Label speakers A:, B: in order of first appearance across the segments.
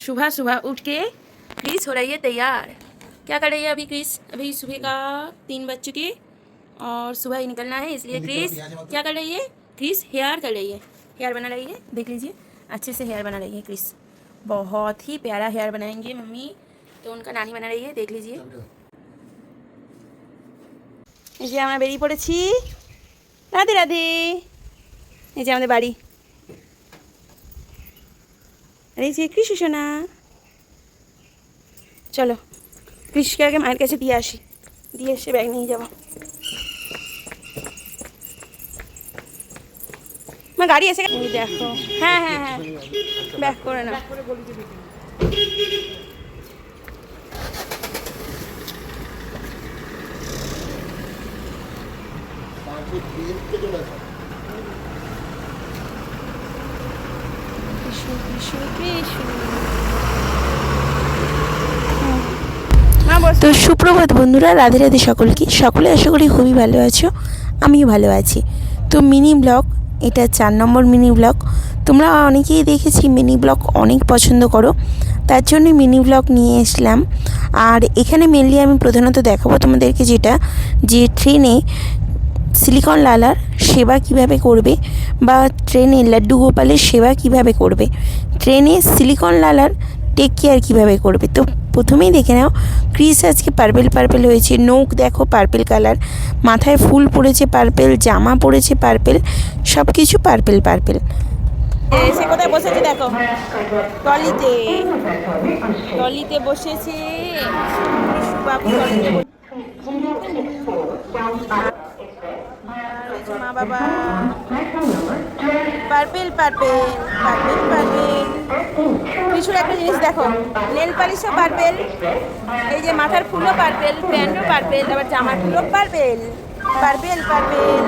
A: सुबह सुबह उठ के क्रिस हो रही है तैयार क्या कर रही है अभी क्रिस अभी सुबह का तीन बज चुके और सुबह ही निकलना है इसलिए क्रिस क्या कर रही है क्रिस हेयर कर रही है हेयर बना रही है देख लीजिए अच्छे से हेयर बना रही है क्रिस बहुत ही प्यारा हेयर बनाएंगे मम्मी तो उनका नानी बना रही है देख लीजिए এই যে আমরা বেরিয়ে পড়েছি রাধে রাধে এই যে আমাদের বাড়ি আর এই যে কৃষি সোনা। চলো, কৃষিকে আগে মায়ের কাছে দিয়ে আসি। দিয়ে এসে ব্যাগ নিয়ে যাব। মা, গাড়ি এসে দেখো। হ্যাঁ হ্যাঁ হ্যাঁ। ব্যাক করে না কৃষ্ণ কৃষ্ণ কৃষ্ণ মা বস
B: তো সুপ্রভাত বন্ধুরা, রাধে রাধে সকলকে। সকলে আশা করি খুবই ভালো আছো, আমিও ভালো আছি। তো মিনি ব্লগ, এটা চার নম্বর মিনি ব্লগ। তোমরা অনেকেই দেখেছি মিনি ব্লগ অনেক পছন্দ করো। তার জন্য মিনি ব্লগ নিয়ে এসলাম। আর এখানে মেনলি আমি প্রধানত দেখাবো তোমাদেরকে যেটা, যে ট্রেনে সিলিকন লালার সেবা কীভাবে করবে বা ট্রেনে লাড্ডু গোপালের সেবা কীভাবে করবে? ট্রেনে সিলিকন লালার টেক কেয়ার কীভাবে করবে? তো প্রথমেই দেখে নাও, ক্রিস আজকে পার্পেল পার্পেল হয়েছে। নৌক দেখো পার্পেল কালার মাথায় ফুল পড়েছে পার্পেল জামা পড়েছে পার্পেল সব কিছু পার্পেল পার্পেল
A: এসে কোথায় বসেছে দেখো? টলিতে। টলিতে বসেছে। বাবু টলিতে বাবা। পার্পেল পার্পেল পার্পেল পার্পেল কিছুর একটা জিনিস দেখো নেল পালিশও পার্পেল এই যে মাথার ফুলও পার্পেল প্যান্টও পার্পেল আবার জামার ফুলও পার্পেল পার্পেল পার্পেল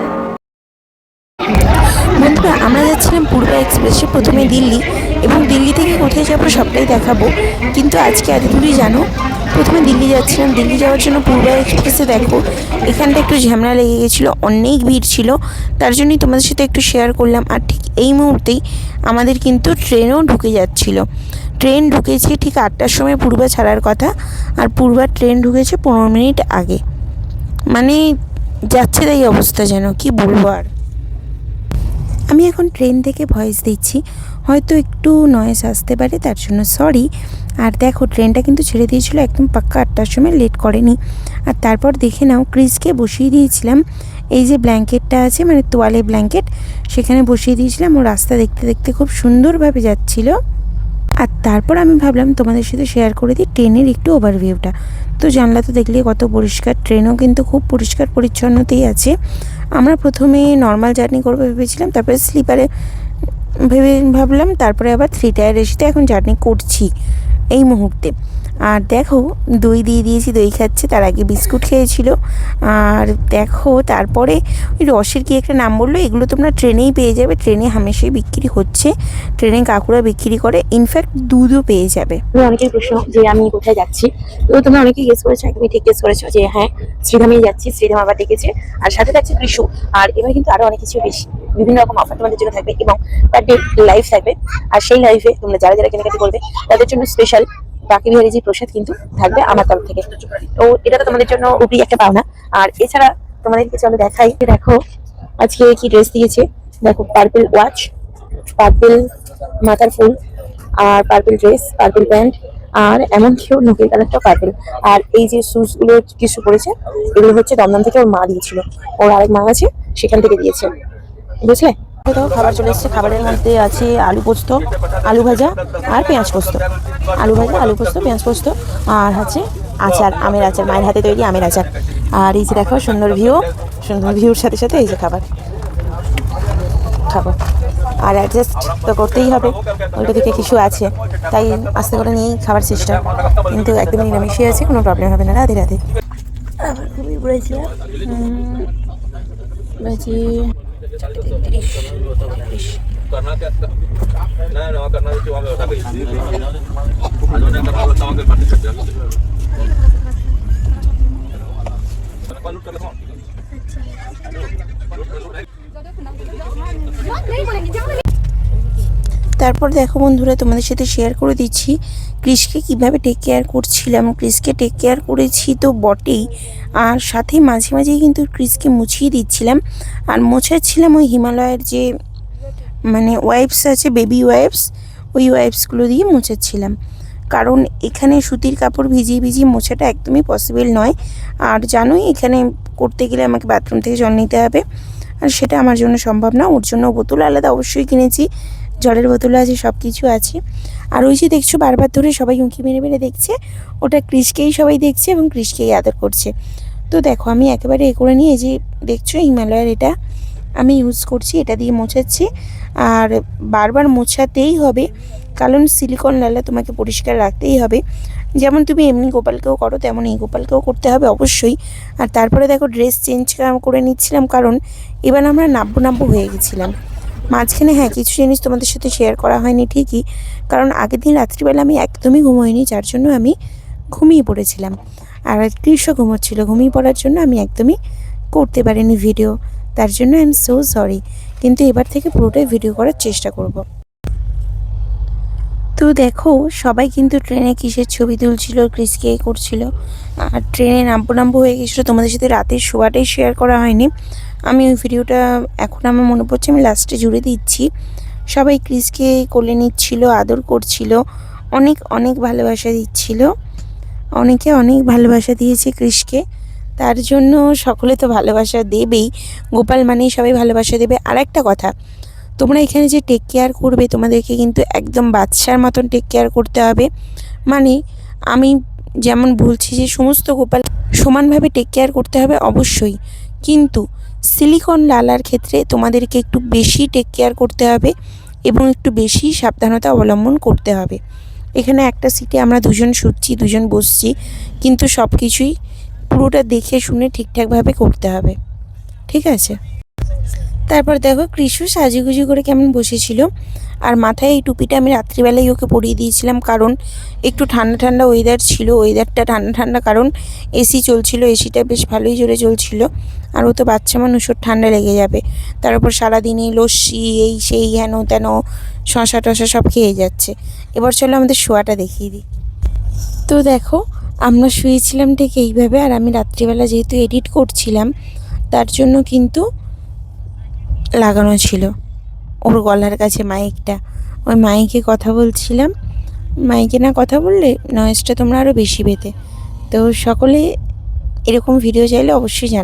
B: বন্ধুরা, আমরা যাচ্ছিলাম পূর্ব এক্সপ্রেসে প্রথমে দিল্লি, এবং দিল্লি থেকে কোথায় যাব সবটাই দেখাবো। কিন্তু আজকে এত দূরই জানো প্রথমে দিল্লি যাচ্ছিলাম। দিল্লি যাওয়ার জন্য পূর্বা এক্সপ্রেসে দেখো, এখানটা একটু ঝামেলা লেগে গেছিল, অনেক ভিড় ছিল। তার জন্যই তোমাদের সাথে একটু শেয়ার করলাম। আর ঠিক এই মুহূর্তেই আমাদের কিন্তু ট্রেনও ঢুকে যাচ্ছিল। ট্রেন ঢুকেছে ঠিক আটটার সময় পূর্বা ছাড়ার কথা, আর পূর্বার ট্রেন ঢুকেছে পনেরো মিনিট আগে। মানে যাচ্ছে তাই অবস্থা যেন, কি বলব আর? আমি এখন ট্রেন থেকে ভয়েস দিচ্ছি। হয়তো একটু নয়েস আসতে পারে, তার জন্য সরি আর দেখো ট্রেনটা কিন্তু ছেড়ে দিয়েছিল, একদম পাক্কা আটটার সময় লেট করেনি। আর তারপর দেখে নাও ক্রিজকে বসিয়ে দিয়েছিলাম। এই যে ব্ল্যাঙ্কেটটা আছে মানে তোয়ালে ব্ল্যাঙ্কেট সেখানে বসিয়ে দিয়েছিলাম। ও রাস্তা দেখতে দেখতে খুব সুন্দরভাবে যাচ্ছিল। আর তারপর আমি ভাবলাম তোমাদের সাথে শেয়ার করে দিই ট্রেনের একটু ওভারভিউটা তো জানলা তো দেখলে কত পরিষ্কার, ট্রেনও কিন্তু খুব পরিষ্কার পরিচ্ছন্নতেই আছে। আমরা প্রথমে নর্মাল জার্নি করব ভেবেছিলাম, তারপরে স্লিপারে ভেবে ভাবলাম, তারপরে আবার থ্রি টায়ার এসিতে এখন জার্নি করছি এই মুহূর্তে। আর দেখো, দই দিয়ে দিয়েছি, দই খাচ্ছে, তার আগে বিস্কুট খেয়েছিল। আর দেখো, তারপরে ওই রসের কি একটা নাম বলল? এগুলো তোমরা ট্রেনেই পেয়ে যাবে, ট্রেনে হামেশাই বিক্রি হচ্ছে। ট্রেনে কাকুরা বিক্রি করে ইনফ্যাক্ট দুধও পেয়ে যাবে।
C: অনেকের প্রশ্ন যে আমি কোথায় যাচ্ছি? তো তোমরা অনেকেই গেস করেছ, একদমই ঠিক গেস করেছ যে হ্যাঁ শ্রীধামেই যাচ্ছি, শ্রীধাম আবার ডেকেছে। আর সাথে থাকছে কৃষু আর এবার কিন্তু আরও অনেক কিছু বেশি বিভিন্ন রকম অফার তোমাদের জন্য থাকবে এবং পার ডে লাইভ থাকবে। আর সেই লাইভে তোমরা যারা যারা কেনাকাটি করবে, তাদের জন্য স্পেশাল বাকি যে প্রসাদ কিন্তু থাকবে আমার তরফ থেকে। তো এটা তো তোমাদের জন্য উপরি একটা পাওনা। আর এছাড়া তোমাদেরকে চলো দেখাই দেখো, আজকে কি ড্রেস দিয়েছে? দেখো পার্পল ওয়াচ পার্পল মাথার ফুল, আর পার্পল ড্রেস পার্পল প্যান্ট আর এমন কেউ নোকের কালারটাও পার্পল আর এই যে শুজগুলো কিছু পড়েছে এগুলো হচ্ছে দমদম থেকে ওর মা দিয়েছিল। ওর আরেক মা আছে, সেখান থেকে দিয়েছে। বুঝলে?
B: খাবার চলে এসেছে, খাবারের মধ্যে আছে আলু পোস্ত, আলু ভাজা আর পেঁয়াজ পোস্ত। আলু ভাজা, আলু পোস্ত, পেঁয়াজ পোস্ত আর হচ্ছে আচার, আমের আচার, মায়ের হাতে তৈরি আমের আচার। আর এই যে দেখো, সুন্দর ভিউ সুন্দর ভিউর সাথে সাথে এই যে খাবার খাব। আর অ্যাডজাস্ট তো করতেই হবে, উল্টো দিকে কিছু আছে, তাই আস্তে করে নিয়েই খাবার চেষ্টা কিন্তু একদম নিরামিষই আছে, কোনো প্রবলেম হবে না, রাধে রাধে। খুবই ঘুরেছিলাম
D: Karena jangan, jangan.
B: তারপর দেখো বন্ধুরা, তোমাদের সাথে শেয়ার করে দিচ্ছি ক্রিসকে কীভাবে টেক কেয়ার করছিলাম। ক্রিসকে টেক কেয়ার করেছি তো বটেই। আর সাথে মাঝে মাঝেই কিন্তু ক্রিসকে মুছিয়ে দিচ্ছিলাম। আর মোছাচ্ছিলাম ওই হিমালয়ের যে মানে ওয়াইপস আছে বেবি ওয়াইপস ওই ওয়াইপসগুলো দিয়ে মোছাচ্ছিলাম। কারণ এখানে সুতির কাপড় ভিজিয়ে ভিজিয়ে মোছাটা একদমই পসিবল নয়। আর জানোই এখানে করতে গেলে আমাকে বাথরুম থেকে জল নিতে হবে। আর সেটা আমার জন্য সম্ভব না, ওর জন্য বোতল আলাদা অবশ্যই কিনেছি। জলের বোতল আছে সব কিছু আছে। আর ওই যে দেখছ, বারবার ধরে সবাই উঁকি মেরে মেরে দেখছে। ওটা ক্রিসকেই সবাই দেখছে এবং ক্রিসকেই আদর করছে। তো দেখো, আমি একেবারে এ করে নিয়ে যে দেখছ, হিমালয়ের এটা আমি ইউজ করছি, এটা দিয়ে মোছাচ্ছি। আর বারবার মোছাতেই হবে, কারণ সিলিকন লালা তোমাকে পরিষ্কার রাখতেই হবে। যেমন তুমি এমনি গোপালকেও করো, তেমন এই গোপালকেও করতে হবে অবশ্যই। আর তারপরে দেখো ড্রেস চেঞ্জ করে নিচ্ছিলাম, কারণ এবার আমরা নাব্য নাব্য হয়ে গেছিলাম। মাঝখানে হ্যাঁ কিছু জিনিস তোমাদের সাথে শেয়ার করা হয়নি ঠিকই। কারণ আগের দিন রাত্রিবেলা আমি একদমই ঘুমোইনি, যার জন্য আমি ঘুমিয়ে পড়েছিলাম। আর কৃষ্ণ ঘুমোচ্ছিল, ঘুমিয়ে পড়ার জন্য আমি একদমই করতে পারিনি ভিডিও তার জন্য আই এম সো সরি কিন্তু এবার থেকে পুরোটাই ভিডিও করার চেষ্টা করব। তো দেখো, সবাই কিন্তু ট্রেনে কিসের ছবি তুলছিল ক্রিসকে করছিল। আর ট্রেনে নাম্বো নাম্বো হয়ে গেছিল, তোমাদের সাথে রাতের শোয়াটাই শেয়ার করা হয়নি। আমি ওই ভিডিওটা এখন আমার মনে পড়ছে, আমি লাস্টে জুড়ে দিচ্ছি। সবাই ক্রিসকে কোলে নিচ্ছিল, আদর করছিল, অনেক অনেক ভালোবাসা দিচ্ছিল। অনেকে অনেক ভালোবাসা দিয়েছে ক্রিসকে। তার জন্য সকলে তো ভালোবাসা দেবেই। গোপাল মানেই সবাই ভালোবাসা দেবে। আর একটা কথা, তোমরা এখানে যে টেক কেয়ার করবে, তোমাদেরকে কিন্তু একদম বাচ্চার মতন টেক কেয়ার করতে হবে। মানে আমি যেমন বলছি যে, সমস্ত গোপাল সমানভাবে টেক কেয়ার করতে হবে অবশ্যই। কিন্তু সিলিকন লালার ক্ষেত্রে তোমাদেরকে একটু বেশি টেক কেয়ার করতে হবে এবং একটু বেশি সাবধানতা অবলম্বন করতে হবে। এখানে একটা সিটে আমরা দুজন শুচ্ছি, দুজন বসছি, কিন্তু সব কিছুই পুরোটা দেখে শুনে ঠিকঠাকভাবে করতে হবে। ঠিক আছে? তারপর দেখো কৃষু সাজুগুজু করে কেমন বসেছিল। আর মাথায় এই টুপিটা আমি রাত্রিবেলায় ওকে পরিয়ে দিয়েছিলাম কারণ একটু ঠান্ডা ঠান্ডা ওয়েদার ছিল ওয়েদারটা ঠান্ডা ঠান্ডা কারণ এসি চলছিল এসিটা বেশ ভালোই জোরে চলছিল। আর ও তো বাচ্চা মানুষ, ওর ঠান্ডা লেগে যাবে। তার উপর সারাদিন এই লস্যি, এই সেই হেন তেন, শশা টশা সব খেয়ে যাচ্ছে। এবার চলো আমাদের শোয়াটা দেখিয়ে দিই। তো দেখো, আমরা শুয়েছিলাম ঠিক এইভাবে, আর আমি রাত্রিবেলা যেহেতু এডিট করছিলাম, তার জন্য কিন্তু লাগানো ছিল। ওর গলার কাছে মাইকটা। ওই মাইকে কথা বলছিলাম। মাইকে না কথা বললে নয়েজটা তোমরা আরও বেশি পেতে। তো সকলে এরকম ভিডিও চাইলে অবশ্যই জান